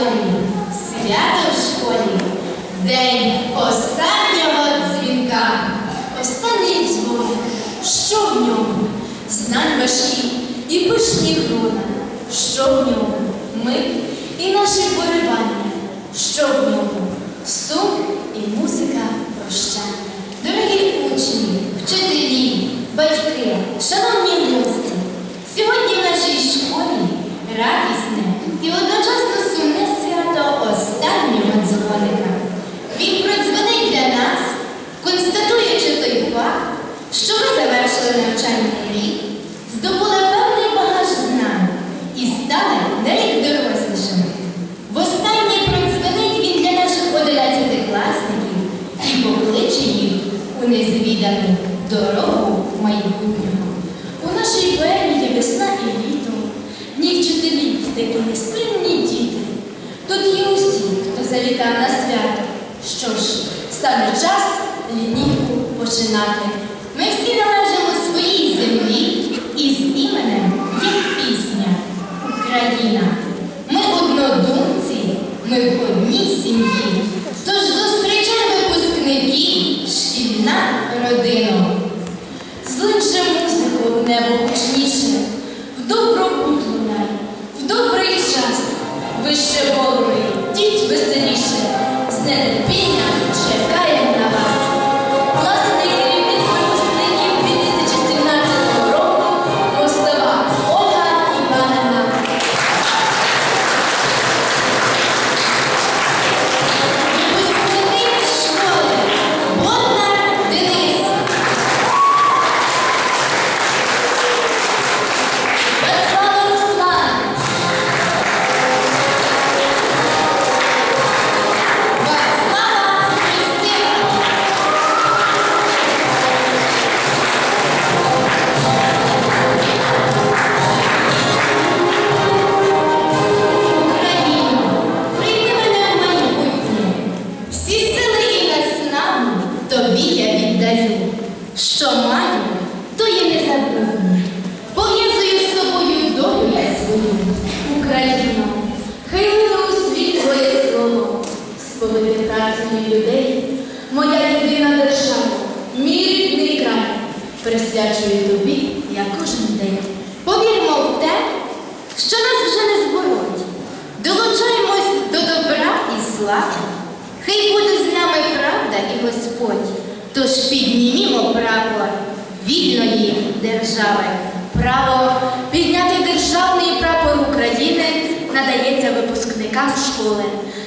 школі, свято в школі, день останнього дзвінка. Останній дзвоник, що в ньому? Знань важкі і пишні грона. Що в ньому? Ми і наші поривання. Що в ньому? Сум і музика прощання. Дорогі учні, вчителі, батьки, шановні гості, сьогодні в нашій школі радісне і одночасно сумне свято останнього дзвоника. Він продзвонить для нас, констатуючи той факт, що ми завершили навчальний рік, здобули певний багаж знань і стали на рік дорослішими. Востаннє продзвонить він для наших одинадцятикласників і покличе їх у незвідану дорогу майбутнього. У нашій поемі є весна і літо, дні вчителі, такі неспинні діти. Тут є усі, хто завітав на свято. Що ж, стане час лінійку починати. reina. Господь. Тож піднімімо право вільної держави. Право підняти державний прапор України надається випускникам школи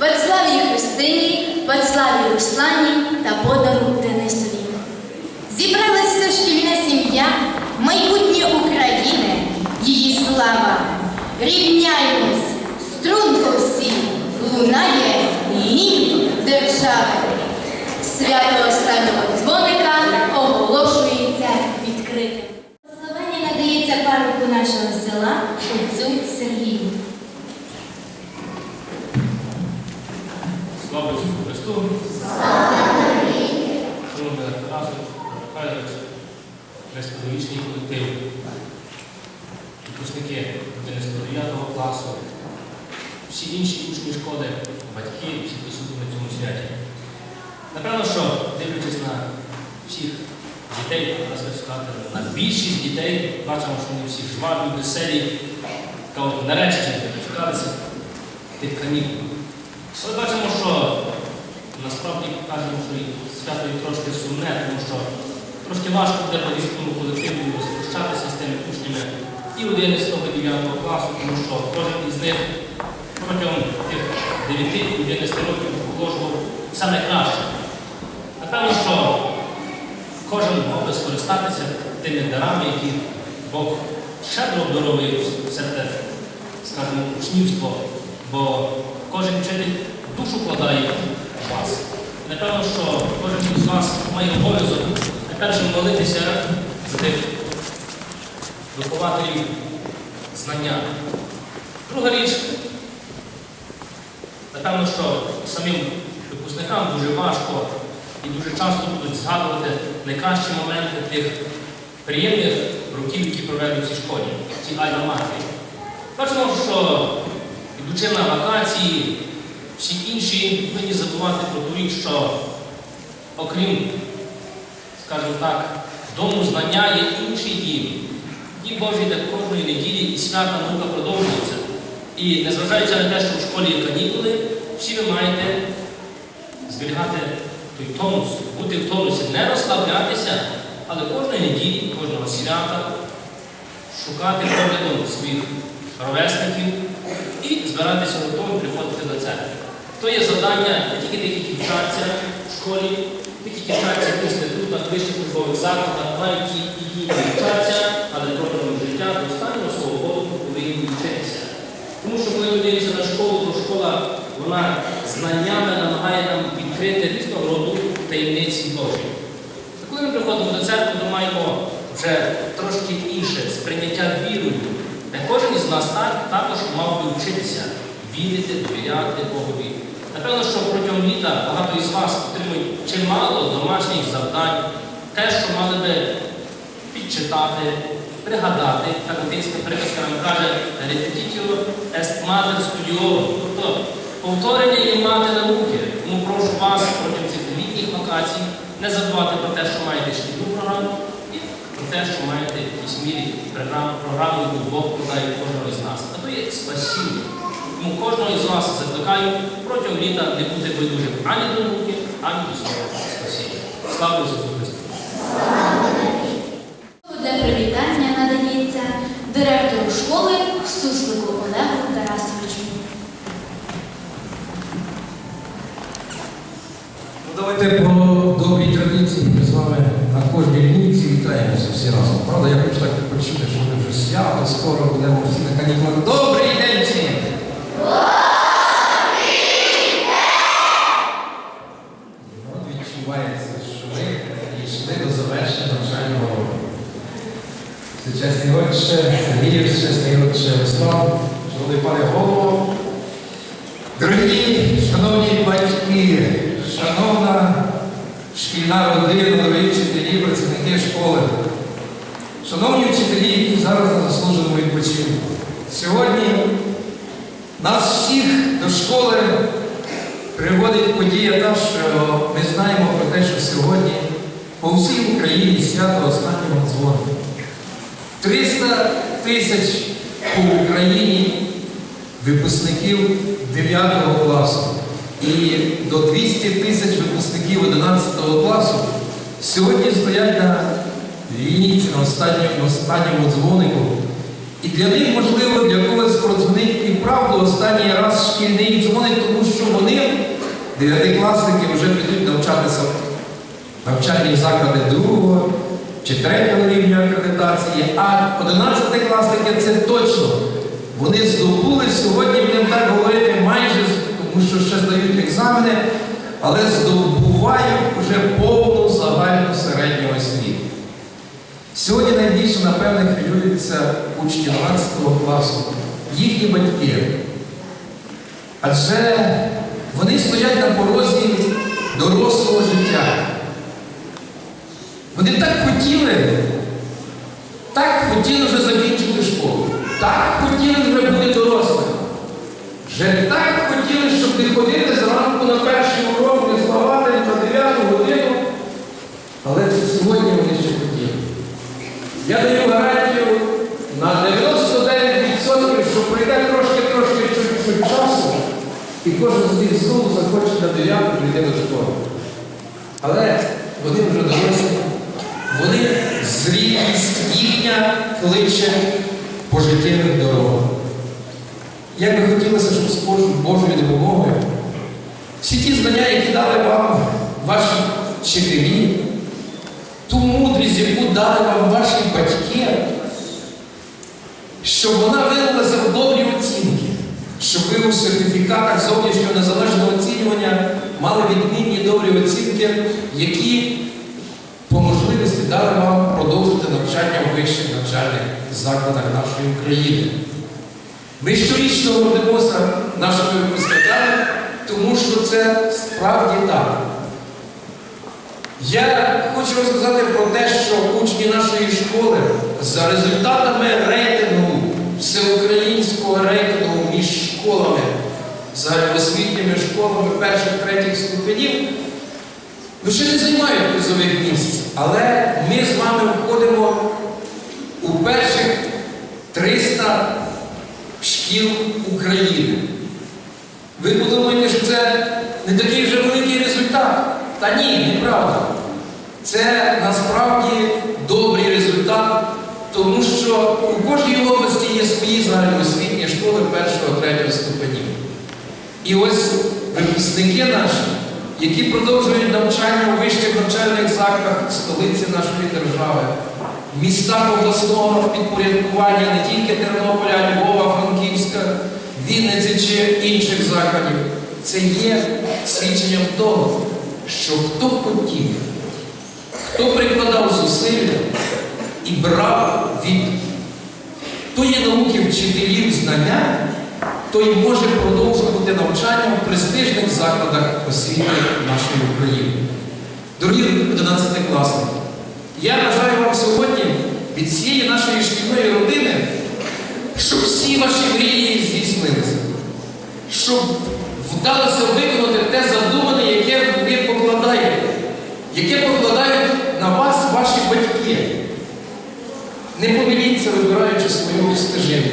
Вацлаві Христині, Вацлаві Руслані та Бодару Денисові. Зібралася шкільна сім'я, майбутнє України, її слава. Рівняємось, струнко всі, лунає гімн держави. Свято останнього дзвоника оголошується відкритим. Словення надається парку нашого села отцю Сергію. Слава Ісусу Христу! Шановний Тарасу, Михайлович, весь педагогічний колектив, випускники 99 класу, всі інші учні школи, батьки, всі присутні на цьому святі. Напевно, що дивлячись на всіх дітей, на більшість дітей, бачимо, що вони всі жваві, веселі, от нарешті дочекалися тих канікул. Але бачимо, що насправді кажемо, що свято і трошки сумне, тому що трошки важко буде повістому колективу розпрощатися з тими учнями і 11 і 9 класу, тому що кожен із них протягом тих 9-11 років вложував саме краще. Напевно, що кожен би скористатися тими дарами, які Бог щедро обдаровує те, скажімо, учнівство, бо кожен вчитель душу вкладає в вас. Напевно, що кожен із вас має обов'язок найперше молитися за тих вихователів знання. Друга річ, напевно, що самим випускникам дуже важко і дуже часто будуть згадувати найкращі моменти тих приємних років, які провели в цій школі, в цій альма-матері. Бачимо, що йдучи на вакації, всі інші повинні забувати про ту що окрім, скажімо так, дому знання є інший дім. Дім Божий, де кожної неділі і свята наука продовжується. І незважаючи на те, що в школі є канікули, всі ви маєте зберігати той тонус, бути в тонусі, не розслаблятися, але кожної неділі, кожного свята шукати поглядом своїх ровесників і збиратися гуртом і приходити до церкви. То є завдання не тільки тих, які вчаться в школі, тих, які вчаться в інститутах, вищих службових закладах, навіть які вчаться, але протягом життя до останнього свого роду повинні вчитися. Тому що коли ми дивимося на школу, то школа вона знаннями намагає таємниці Божі. Коли ми приходимо до церкви, то маємо вже трошки інше сприйняття вірою, де кожен із нас так, також мав би вчитися вірити, довіряти Богові. Напевно, що протягом літа багато із вас отримують чимало домашніх завдань, те, що мали би підчитати, пригадати, так латинська приказка нам каже repetitio est mater studiorum, тобто повторення є мати науки. Тому прошу вас протягом цих не забувати про те, що маєте шкільну програму, і про те, що маєте в якійсь мірі програму, яку Бог подає кожного із нас. А то є спасіння. Тому кожного із вас закликаю протягом літа не бути байдужим ані до науки, ані до свого спасіння. Слава Ісусу Христу! Для привітання надається директору школи Суслику Олегу Тарасовичу. Ну, про добрі традиції ми з вами на кожній лінійці вітаємося всі разом. Правда, я хочу так почути, що ми вже свято, скоро будемо всі на канікулах. Добрий день всім! Ну, Відчувається, що ми дійшли до завершення навчального року. Сучасний отче, Сергій, сучасний отче Веслав, шановний пане голово, Дорогі, шановні батьки, шановна шкільна родина, дорогі вчителі, працівники школи, шановні вчителі, які зараз на заслуженому відпочинку. Сьогодні нас всіх до школи приводить подія та, що ми знаємо про те, що сьогодні по всій Україні свято останнього дзвону. 300 тисяч по Україні випускників 9 класу і до 200 тисяч випускників 11 класу сьогодні стоять на лінійці на останньому, останньому дзвонику. І для них, можливо, для когось продзвонить і правду останній раз шкільний дзвоник, тому що вони, дев'ятикласники, вже підуть навчатися в навчальні заклади другого чи третього рівня акредитації, а 11 класники це точно. Вони здобули сьогодні, будемо так говорити, майже, тому що ще здають екзамени, але здобувають вже повну загальну середню освіту. Сьогодні найбільше, напевне, хвилюються учні 12 класу, їхні батьки. Адже вони стоять на порозі дорослого життя. Вони так хотіли, так хотіли вже закінчити школу. Так хотіли вже бути дорослими. Вже так хотіли, щоб не ходити зранку на перший урок, не вставати на 9 годину. Але це сьогодні вони ще хотіли. Я даю гарантію на 99%, що пройде трошки-трошки часу, і кожен з них знову захоче на 9 прийти до школи. Але вони вже дорослі, вони зрілість їхня кличе по життєвих дорогах. Як би хотілося, щоб з Божою допомогою всі ті знання, які дали вам ваші вчителі, ту мудрість, яку дали вам ваші батьки, щоб вона вилилася в добрі оцінки, щоб ви у сертифікатах зовнішнього незалежного оцінювання мали відмінні добрі оцінки, які по можливості дали вам продовжити навчання у вищих навчальних закладах нашої України. Ми щорічно гордимося нашими випускниками, тому що це справді так. Я хочу розказати про те, що учні нашої школи за результатами рейтингу, всеукраїнського рейтингу школами загальноосвітніми школами перших третіх ступенів, ну ще не займають призових місць, але ми з вами входимо у перших 300 шкіл України. Ви подумаєте, що це не такий вже великий результат. Та ні, неправда. Це насправді добрий результат, тому що у кожній області є свої загальноосвітні школи першого, третього ступенів. І ось випускники наші, які продовжують навчання у вищих навчальних закладах столиці нашої держави, в містах обласного підпорядкування не тільки Тернополя, Львова, Франківська, Вінниці чи інших закладів, це є свідченням того, що хто хотів, хто прикладав зусилля і брав від тої науки вчителів знання, той може продовжувати навчання в престижних закладах освіти нашої України. Дорогі 11 класники, я бажаю вам сьогодні від всієї нашої шкільної родини, щоб всі ваші мрії здійснилися, щоб вдалося виконати те задумане, яке ви покладаєте, яке покладають на вас ваші батьки. Не помиліться, вибираючи свою стежину.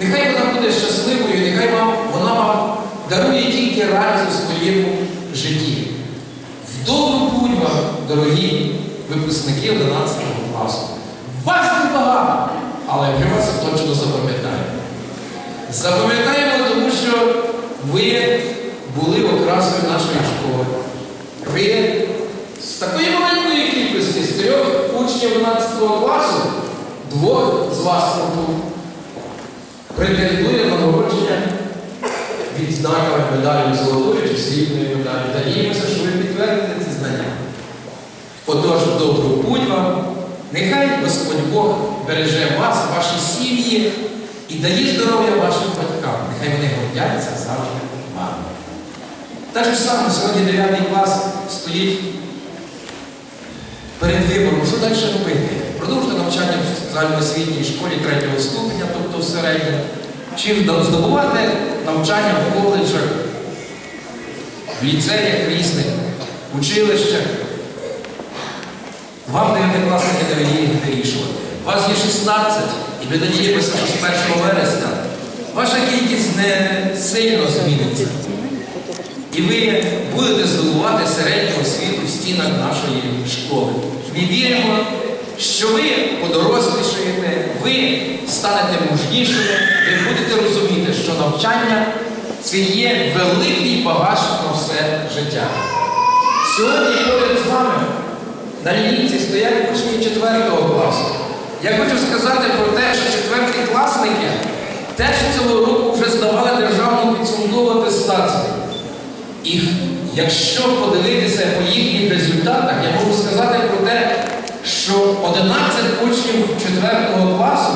Нехай вона буде щасливою, нехай вам, вона вам дарує тільки радість у своєму житті. В добру путь вам, дорогі випускники 11 класу. Вас небагато, але ми вас точно запам'ятаємо. Запам'ятаємо, тому що ви були окрасою нашої школи. Ви з такої маленької кількості, з трьох учнів 11 класу, двох з вас претендує на нагородження відзнаками медаллю золотої чи срібної медалі. Надіємося, що ви підтвердите ці знання. Отож, добру путь вам. Нехай Господь Бог береже вас, ваші сім'ї і дає здоров'я вашим батькам. Нехай вони гордяться завжди вами. Так же саме сьогодні 9 клас стоїть перед вибором, що далі робити? В загальноосвітній школі третього ступеня, тобто в середньому, чи здобувати навчання в коледжах, в ліцеях різних, училищах. Вам, дев'ятикласники, не вміє вирішувати. Вас є 16, і ми надіємося, що з 1 вересня ваша кількість не сильно зміниться. І ви будете здобувати середню освіту в стінах нашої школи. Ми віримо, що ви подорослішаєте, ви станете мужнішими, ви будете розуміти, що навчання це є великий багаж на все життя. Сьогодні поряд з вами на лінійці стоять учні 4 класу. Я хочу сказати про те, що четверті класники теж цього року вже здавали державну підсумкову атестацію. І якщо подивитися по їхніх результатах, я можу сказати про те, що 11 учнів 4 класу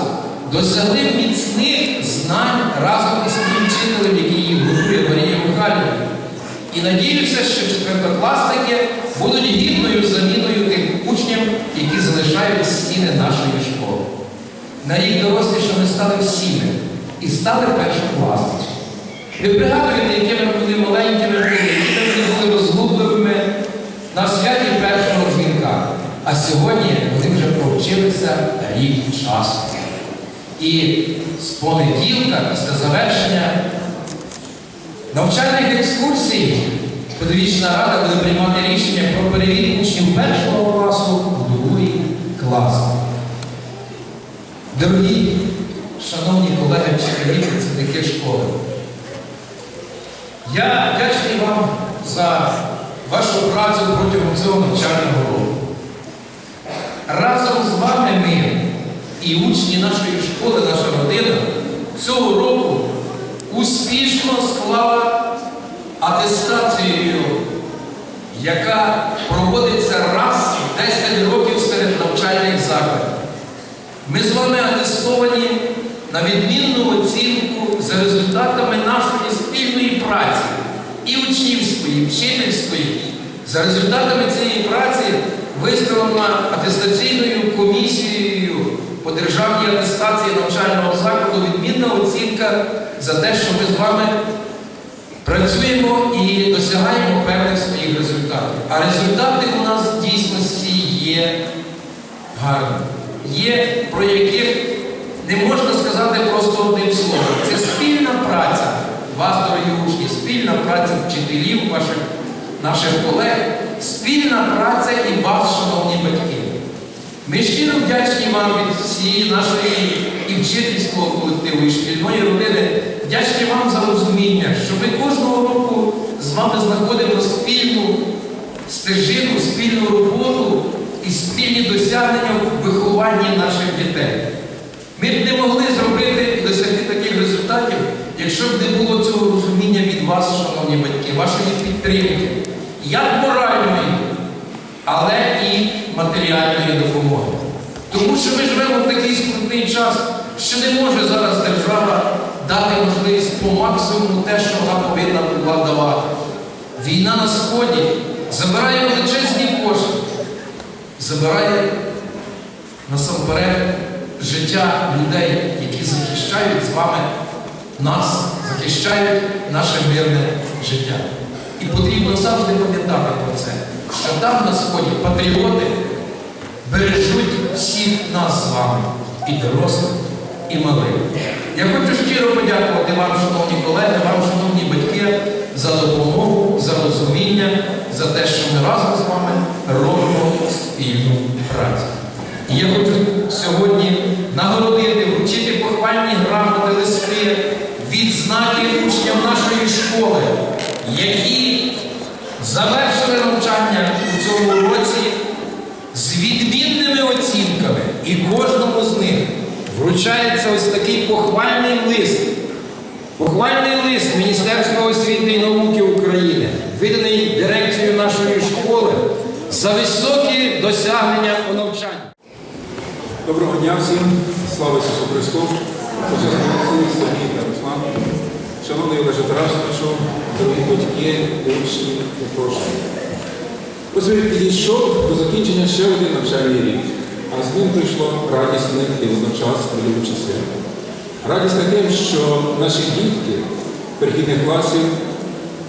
досягли міцних знань разом із своїм вчителем, який їх готує Марія Михайлівна. І надіюся, що четвертокласники будуть гідною заміною тих учнів, які залишають стіни нашої школи. На рік доросліше ми стали всіми і стали першокласники. Ви пригадуєте, якими ми були маленькими, були, якими ми були розгубливими на святі першого дзвінка. А сьогодні вони вже провчилися рік часу. І з понеділка, після завершення навчальних екскурсій, педагогічна рада буде приймати рішення про перевід учнів першого класу у другий клас. Дорогі, шановні колеги, вчителі, працівники школи. Я вдячний вам за вашу працю протягом цього навчального року. Разом з вами ми і учні нашої школи, наша родина цього року успішно склала атестацію, яка проводиться раз в 10 років серед навчальних закладів. Ми з вами атестовані на відмінну оцінку за результатами нашої спільної праці і учнівської, і вчительської. За результатами цієї праці виставлена атестаційною комісією по державній атестації навчального закладу відмінна оцінка за те, що ми з вами працюємо і досягаємо певних своїх результатів. А результати у нас в дійсності є гарні. Є про яких не можна сказати просто одним словом. Це спільна праця вас, дорогі учні, спільна праця вчителів, ваших, наших колег, спільна праця і вас, шановні батьки. Ми щиро вдячні вам від всієї нашої і вчительського колективу, і шкільної родини. Вдячні вам за розуміння, що ми кожного року з вами знаходимо спільну стежину, спільну роботу і спільні досягнення в вихованні наших дітей. Ми б не могли зробити і досягти таких результатів, якщо б не було цього розуміння від вас, шановні батьки, вашої підтримки, як моральної, але і матеріальної допомоги. Тому що ми живемо в такий скрутний час, що не може зараз держава дати можливість по максимуму те, що вона повинна була давати. Війна на Сході забирає величезні кошти, забирає насамперед життя людей, які захищають з вами нас, захищають наше мирне життя. І потрібно завжди пам'ятати про це, що там на сході патріоти бережуть всіх нас з вами, і дорослих, і малих. Я хочу щиро подякувати вам, шановні колеги, вам, шановні батьки, за допомогу, за розуміння, за те, що ми разом з вами робимо спільну працю. І я хочу сьогодні нагородити, вручити похвальні грамоти листи, відзнаки учням нашої школи, які завершили навчання у цьому році з відмінними оцінками. І кожному з них вручається ось такий похвальний лист. Похвальний лист Міністерства освіти і науки України, виданий дирекцією нашої школи за високі досягнення у навчанні. Доброго дня всім, слава Та Руслан, шановний Олеже Тарасовичу, дорогі батьки, учні, запрошені. Ось він підійшов до закінчення ще один навчальний рік, а з ним прийшло радісне і водночас хвилююче свято. Радісне тим, що наші дітки перехідних класів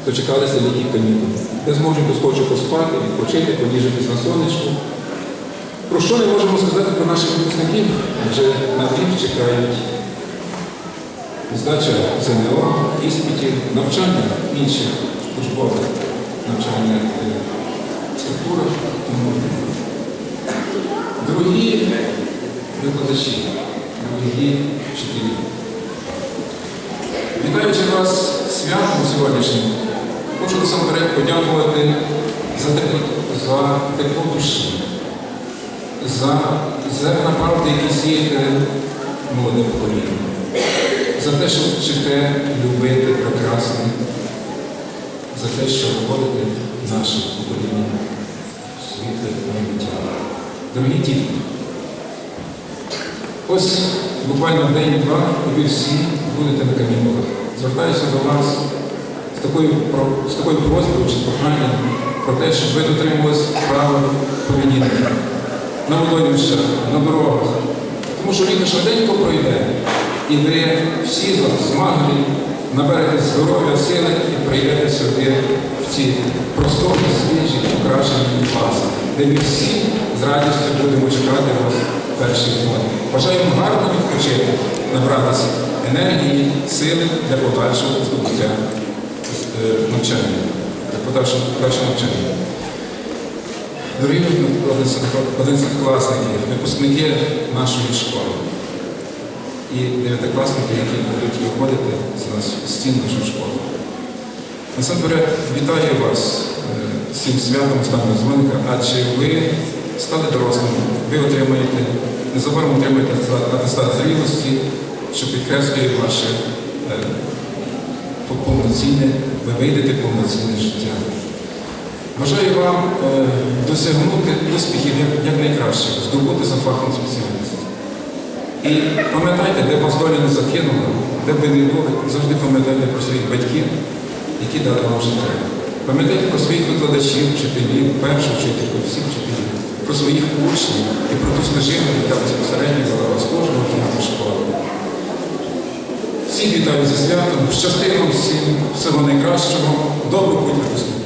дочекалися літніх канікул, де зможуть доскочу поспати, відпочити, поніжитись на сонечку, про що не можемо сказати про наших випускників? Адже на них чекають здача ЗНО, іспитів, навчання інших службових навчальних е, структурах. Дорогі викладачі, дорогі вчителі, вітаючи вас святом сьогоднішнім, хочу насамперед подякувати за тепло, за душі за зерна правди, які сієте молоде покоління, за те, що вчите любити прекрасне, за те, що вводите наше покоління в світле майбуття. Дорогі діти, ось буквально день-два, і ви всі будете на канікулах. Звертаюся до вас з такою, з такою просьбою чи проханням про те, щоб ви дотримувались правил поведінки на водоймищах, на дорогах. Тому що літо швиденько пройде, і ви всі змаглі наберете здоров'я, сили і прийдете сюди в ці просторі, свіжі, покращені класи, де ми всі з радістю будемо чекати вас в першій змоні. Бажаємо гарно відпочити, набратися енергії, сили для подальшого здобуття е, навчання, для подальшого навчання. Дорогі одинадцятикласники, випускники нашої школи і дев'ятикласники, які будуть виходити з стін нашої школи. Насамперед вітаю вас е, з цим святом останнього дзвоника, адже ви стали дорослими, ви отримаєте, незабаром отримаєте атестат зрілості, що підкреслює ваше е, повноцінне, ви вийдете повноцінне життя. Бажаю вам е, досягнути успіхів як, якнайкраще, здобути за фахом спеціальність. І пам'ятайте, де вас доля не закинула, де ви не були, завжди пам'ятайте про своїх батьків, які дали вам життя. Пам'ятайте про своїх викладачів, вчителів, першу вчительку, всіх вчителів, про своїх учнів і про ту стежину, яка безпосередньо вела вас кожного дня школи. Всіх вітаю зі святом, щасти вам всім, всього найкращого, доброго путь випускників.